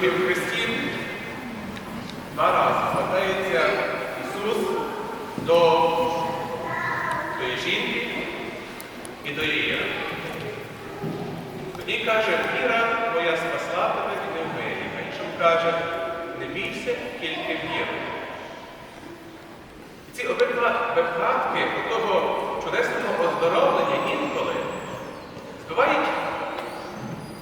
Дорогі в Христі, два рази звертається Ісус до тої жінки і до Єра. Одній каже, віра твоя спасла тебе від невмирі, а іншому каже, не бійся, тільки віра. І ці обидва випадки того чудесного оздоровлення інколи збивають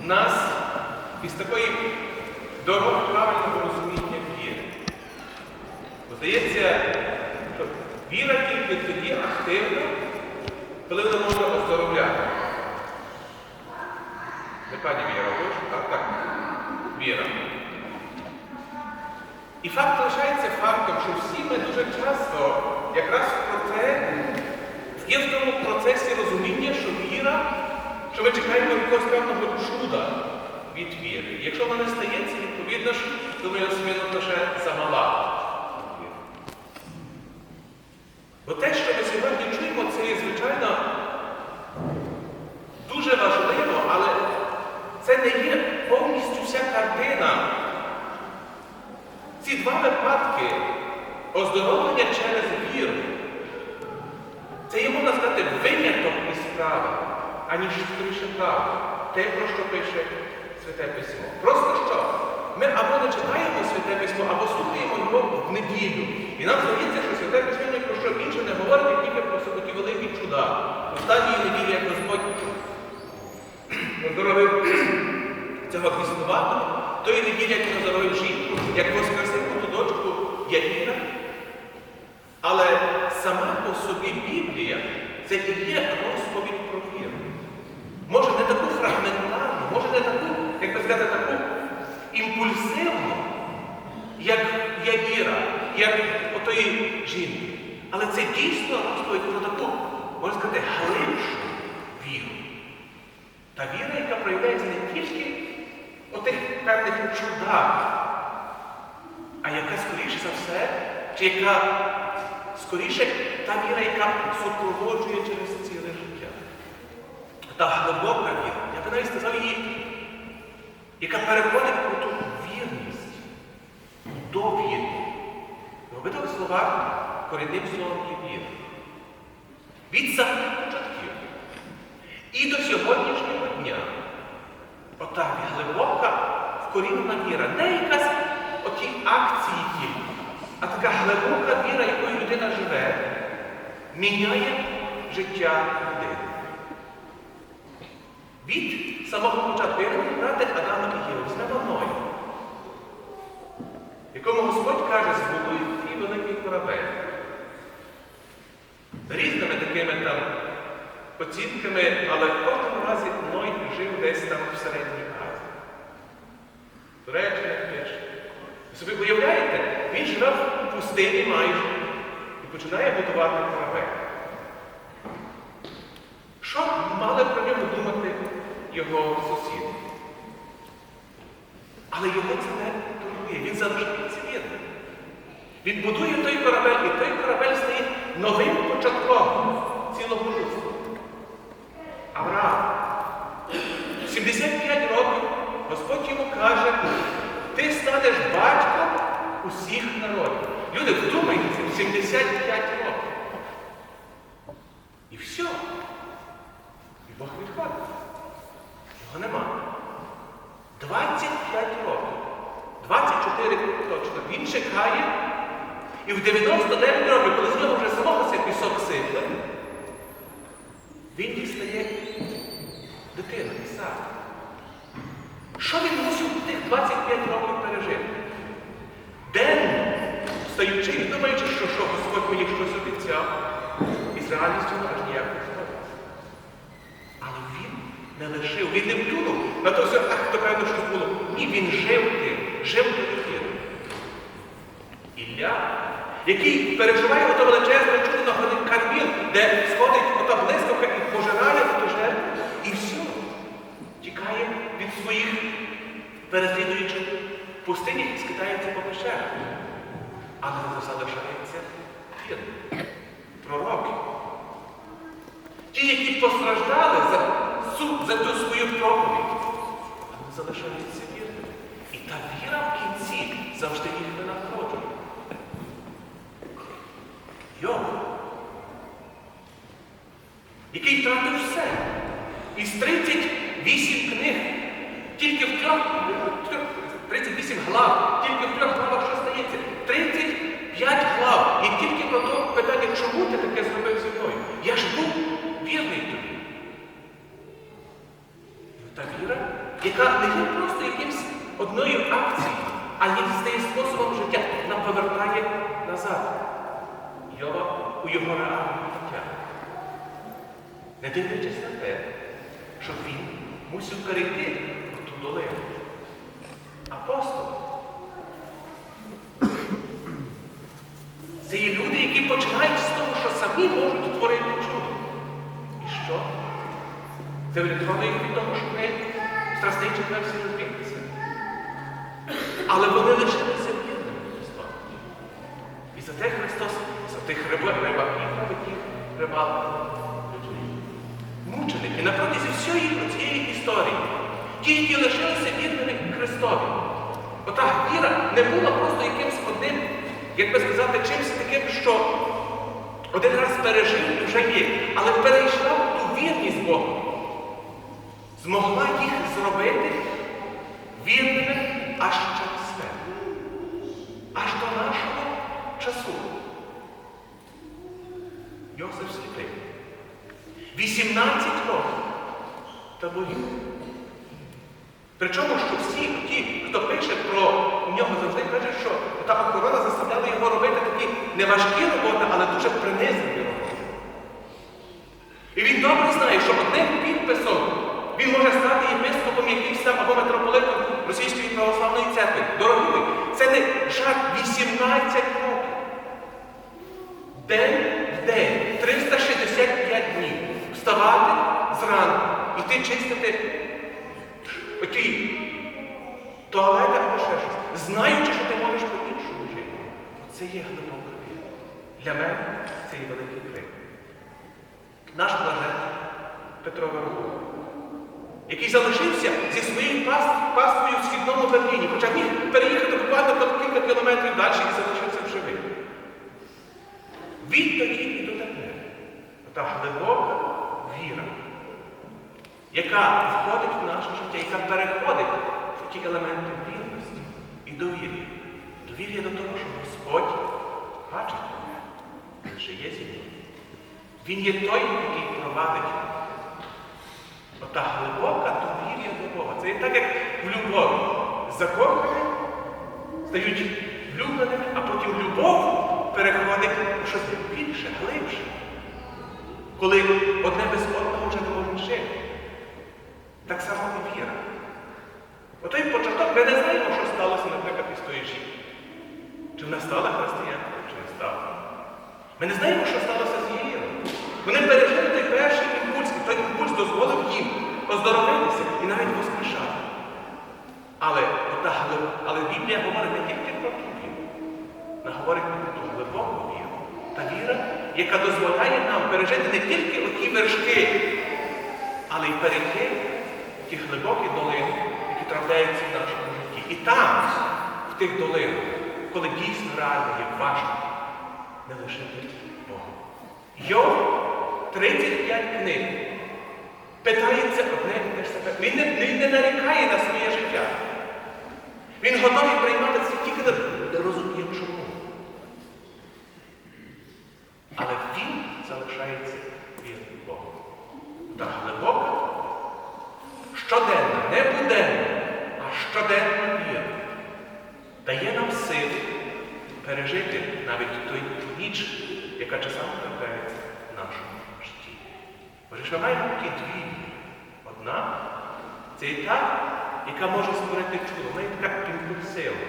нас із такої дороги правильного розуміння віри. Здається, віра тільки тоді активна, коли вона може оздоровляти. Пані Віра, ж? Так, так. Віра. І факт лишається фактом, що всі ми дуже часто якраз про це є в тому процесі розуміння, що віра, що ми чекаємо якогось певного чуда від віри. Якщо вона стається, відповідно ж, думаю, сміло лише замала. Бо те, що ми сьогодні чуємо, це є, звичайно, дуже важливо, але це не є повністю вся картина. Ці два випадки оздоровлення через віру. Це є, можна сказати, виняток із справи, аніж скоріше правда. Те, про що пише Святе Письмо. Просто що? Ми або не читаємо Святе Письмо, або слухаємо його в неділю. І нам здається, що Святе Письмо ні про що інше не говорить, як тільки про такі великі чуда. Останньої неділі, як Господь оздоровив цього біснуватого, тої неділі, як він оздоровив жінку, як воскресив ту дочку Яїра. Але сама по собі Біблія це і є розповідь про віру. Може не таку фрагментарну, може не таку, як би сказати, таку імпульсивну, як Яїра, як отої жінки. Але це дійсно розповідь про таку, можна сказати, глибшу віру. Та віра, яка проявляється не тільки у тих певних чудах, а яка скоріше за все, чи яка скоріше та віра, яка супроводжує через ціле життя. Та глибока віра, я би навіть сказав її, яка переходить про ту вірність до віри. В обидвох словах корінним словом є віра. Від самих початків і до сьогоднішнього дня. Ота глибока вкорінена віра. Не якась оті акції тільки, а така глибока віра, якою людина живе, міняє життя людини. Від самого початку, я не брати Адама і Єву, візьмемо Ноя, якому Господь каже, збудуй твій великий корабель. Різними такими там оцінками, але в кожному разі Ной жив десь там в Середній Азії. Туреччина. Ви собі уявляєте, він живе в пустині майже і починає будувати корабель. Що мали про нього думати його сусіди? Але його це не турбує, він залишається вірним. Він будує той корабель, і той корабель стає новим початком цілого людства. Авраам. 75 років Господь йому каже, ти станеш батьком усіх народів. Люди, вдумайтеся, 75 років. І все. І Бог відходить. Його нема. 25 років. 24 точно. Він чекає. І в 99 років, коли з нього вже самого цей пісок сипле, він дістає дитину Ісака. Що він мусив тих 25 років пережити? День, встаючи і думаючи, що, що Господь мені щось обіцяв, і з реальністю аж ніяк не сходиться. Але він не лишив, він не плюнув на то все, ах, то певно щось було. Ні, він жив тим, жив тим вірою. Ілля, який переживає ото величезне чудо на горі Карміл, де сходить ота блискавка і пожирає оту жертву, і все. Тікає від своїх переслідуючих пустині і скитається по пещерах. Але не залишається вірним. Пророки. Ті, які постраждали за, за ту свою проповідь, але залишаються вірними. І та віра в кінці завжди їх винагороджує. Йов, який втратив все. Із 38 книг, тільки в трьох, в 38 глав, тільки в трьох главах що стається? 35 глав. І тільки про то питання, чому ти таке зробив зі мною? Я ж був вірний тобі. Та віра, яка не є просто якимсь одною акцією, а є стає способом життя, нам повертає назад. Йова у його реальне життя. Не дивлячись на те, що він мусив перейти в ту долину. Апостол. Це є люди, які починають з того, що самі можуть творити чудо. І що? Це врятовує їх від того, що ми страстей четвер всі розбіглися. Але вони лишилися вірними Христом. І за те Христос, за тих рибаків, робить їх людьми. Мученики на протязі всієї цієї історії. Ті, які лишилися вірними Христові. Ота віра не була просто якимось одним, як би сказати, чимось таким, що один раз пережив і вже є, але перейшла в ту вірність Богу. Змогла їх зробити вірними аж через смерть. Аж до нашого часу. Йосиф Сліпий. 18 років таборів. Причому, що всі ті, хто пише про нього, завжди каже, що та охорона заставляла його робити такі неважкі роботи, але дуже принизливі роботи. І він добре знає, що одним підписом він може стати єпископом якимсь там або митрополитом Російської православної церкви. Дорогі мої, це не жарт 18 років. День, йти чистити оті туалети або ще щось, знаючи, що ти можеш по-іншому жити. Це є глибока. Для мене це є великий крик. Наш блажен Петро Верхов, який залишився зі своєю паст- паствою в східному Берліні, хоча міг переїхати буквально по кілька кілометрів далі і залишився в живих. Відтоді і до тепер. Та глибока яка входить в наше життя, яка переходить в ті елементи вірності і довір'я. Довір'я до того, що Господь бачить мене, же є зі мною. Він є той, який провадить. Ота глибока довір'я до Бога. Це є так, як в любові. Закохані стають влюбленими, а потім любов переходить у щось більше, глибше. Коли одне без одного вже не можуть жити. Так само і віра. Отой початок, ми не знаємо, що сталося, наприклад, із тої жінки. Чи вона стала християнкою, чи не стала. Ми не знаємо, що сталося з її. Вони пережили той перший імпульс, і той імпульс дозволив їм оздоровитися і навіть воскрешати. Але, але Біблія говорить не тільки про ту віру, вона говорить про ту глибоку віру. Та віра, яка дозволяє нам пережити не тільки оті вершки, але й перейти ті глибокі долини, які трапляються в нашому житті. І там, в тих долинах, коли дійсно реально є важко, не лишити Бога. Йов 35 книг питається одне і те ж себе. Він не, не нарікає на своє життя. Він готовий приймати це тільки не, не розуміє чому. Але він залишається вірним Богу. Та глибока, щоденна, не буденна, а щоденна віра дає нам сили пережити навіть той ніч, яка часами трапляється в нашому житті. Бо ж маємо ті дві. Одна це і та, яка може створити чудо, вона є така імпульсивна.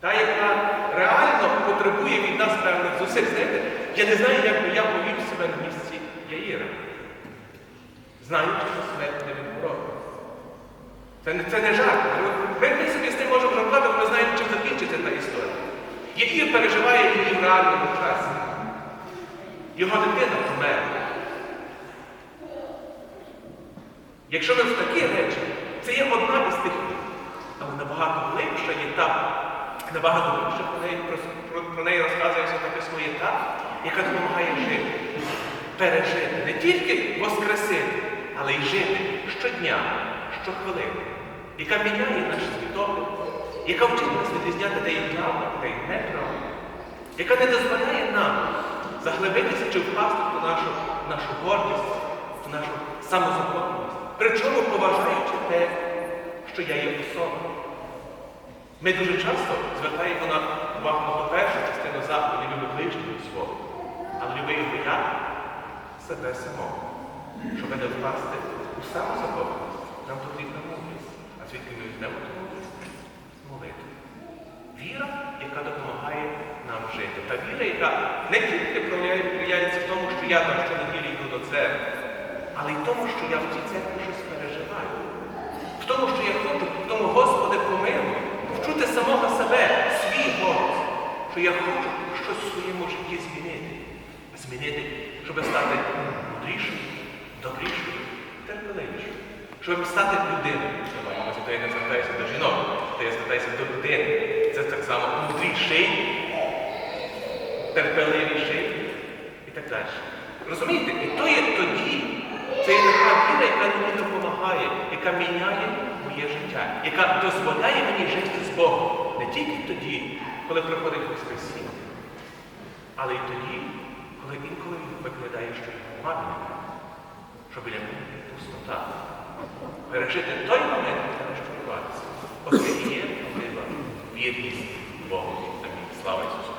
Та, яка реально потребує від нас певних зусиль. Знаєте, я не знаю, як би я повів себе на місці Яїра. Знаючи, що смерть не відбороти. Це не, це не жарт. Ми принципі з тим можемо жартувати, ми знаємо, чим закінчиться та історія. Яїр переживає її в реальному часі. Його дитина померла. Якщо ми в такі речі, це є одна із тих. але набагато глибша є та, набагато більше про неї, про, про, неї розказує Святе Письмо є та, яка допомагає жити, пережити, не тільки воскресити, але й жити щодня, щохвилини, яка міняє наш світогляд, яка вчить нас відрізняти, де є правда, де є неправда, яка не дозволяє нам заглибитися чи впасти в нашу, нашу гордість, в нашу самозаконність. Причому поважаючи те, що я є особа. Ми дуже часто звертаємо на увагу на першу частину заходу, люби ближнього свого, але люби як себе самого. Щоб не впасти у самозаконність, нам потрібна мудрість. А звідки ми візьмемо ту мудрість? З. Віра, яка допомагає нам жити. Та віра, яка не тільки проявляє- проявляється в тому, що я там щонеділі йду до церкви, але й в тому, що я в цій церкві щось переживаю. В тому, що я хочу, в тому, Господи, помилуй, вчути самого себе, свій голос, що я хочу щось в своєму житті змінити. Змінити, щоб стати мудрішим, добрішим, терпеливішим. Щоб стати людиною. Маю то я не звертаюся до жінок, то я звертаюся до людини. Це так само мудріший, терпеливіший і так далі. Розумієте? І то є тоді, це є така віра, яка мені допомагає, яка міняє моє життя, яка дозволяє мені жити з Богом. Не тільки тоді, коли приходить Воскресіння, але й тоді, коли інколи він виглядає, що немає мене, що біля мене пустота. Пережити той момент розчаруватися. Оце і є вірність Богу. Амінь. Слава Ісусу!